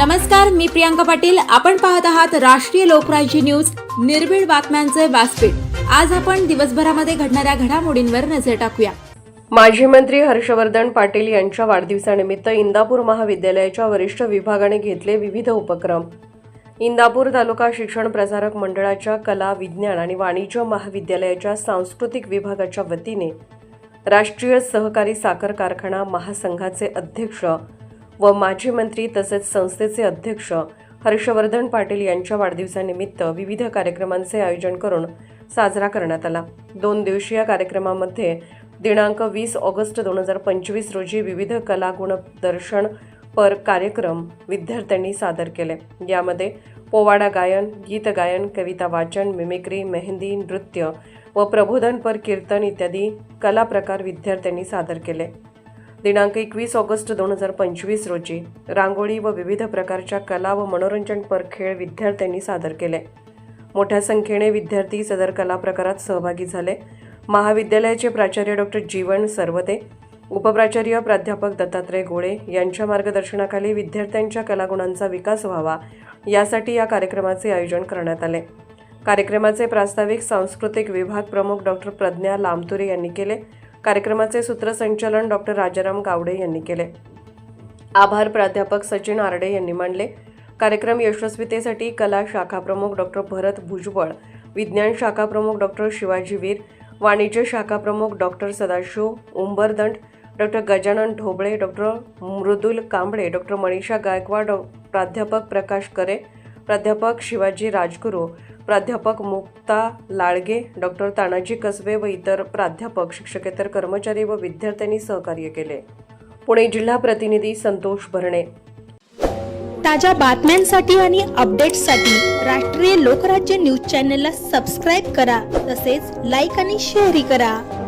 नमस्कार मी प्रियांका पाटील. आपण पाहत आहात राष्ट्रीय लोकराज्य न्यूज. निर्भीड बातम्यांचे व्यासपीठ. आज आपण दिवसभरामध्ये घडणाऱ्या घडामोडींवर नजर टाकूया. माजी मंत्री हर्षवर्धन पाटील यांच्या वाढदिवसानिमित्त इंदापूर महाविद्यालयाच्या वरिष्ठ विभागाने घेतले विविध उपक्रम. इंदापूर तालुका शिक्षण प्रसारक मंडळाच्या कला विज्ञान आणि वाणिज्य महाविद्यालयाच्या सांस्कृतिक विभागाच्या वतीने राष्ट्रीय सहकारी साखर कारखाना महासंघाचे अध्यक्ष व माजी मंत्री तसेच संस्थेचे अध्यक्ष हर्षवर्धन पाटील यांच्या वाढदिवसानिमित्त विविध कार्यक्रमांचे आयोजन करून साजरा करण्यात आला. दोन दिवसीय कार्यक्रमामध्ये दिनांक वीस ऑगस्ट दोन हजार पंचवीस रोजी विविध कलागुण दर्शन पर कार्यक्रम विद्यार्थ्यांनी सादर केले. यामध्ये पोवाडा गायन गीत गायन कविता वाचन मिमिक्री मेहंदी नृत्य व प्रबोधनपर कीर्तन इत्यादी कला प्रकार विद्यार्थ्यांनी सादर केले. दिनांक एकवीस ऑगस्ट दोन हजार पंचवीस रोजी रांगोळी व विविध प्रकारच्या कला व मनोरंजनपर खेळ विद्यार्थ्यांनी सादर केले. मोठ्या संख्येने विद्यार्थी सदर कला प्रकारात सहभागी झाले. महाविद्यालयाचे प्राचार्य डॉक्टर जीवन सरवते उपप्राचार्य प्राध्यापक दत्तात्रय गोळे यांच्या मार्गदर्शनाखाली विद्यार्थ्यांच्या कलागुणांचा विकास व्हावा यासाठी या कार्यक्रमाचे आयोजन करण्यात आले. कार्यक्रमाचे प्रास्ताविक सांस्कृतिक विभाग प्रमुख डॉक्टर प्रज्ञा लामतुरे यांनी केले. कार्यक्रमाचे सूत्रसंचालन डॉक्टर राजाराम गावडे यांनी केले. आभार प्राध्यापक सचिन आरडे यांनी मांडले. कार्यक्रम यशस्वीतेसाठी कला शाखा प्रमुख डॉक्टर भरत भुजबळ विज्ञान शाखा प्रमुख डॉक्टर शिवाजी वीर वाणिज्य शाखा प्रमुख doctor Sadashiv Umbardand doctor Gajanan Dhoble doctor Mrudul Kamble doctor Manisha Gaikwad डॉ प्राध्यापक प्रकाश करे प्राध्यापक शिवाजी राजगुरू प्राध्यापक मुक्ता लाळगे डॉक्टर तानाजी कसबे व इतर प्राध्यापक शिक्षकेतर कर्मचारी व विद्यार्थ्यांनी सहकार्य केले. पुणे जिल्हा प्रतिनिधी संतोष भरणे. ताज्या बातम्यांसाठी आणि अपडेट्ससाठी राष्ट्रीय लोकराज्य न्यूज चॅनलला सबस्क्राईब करा तसेच लाईक आणि शेअरही करा.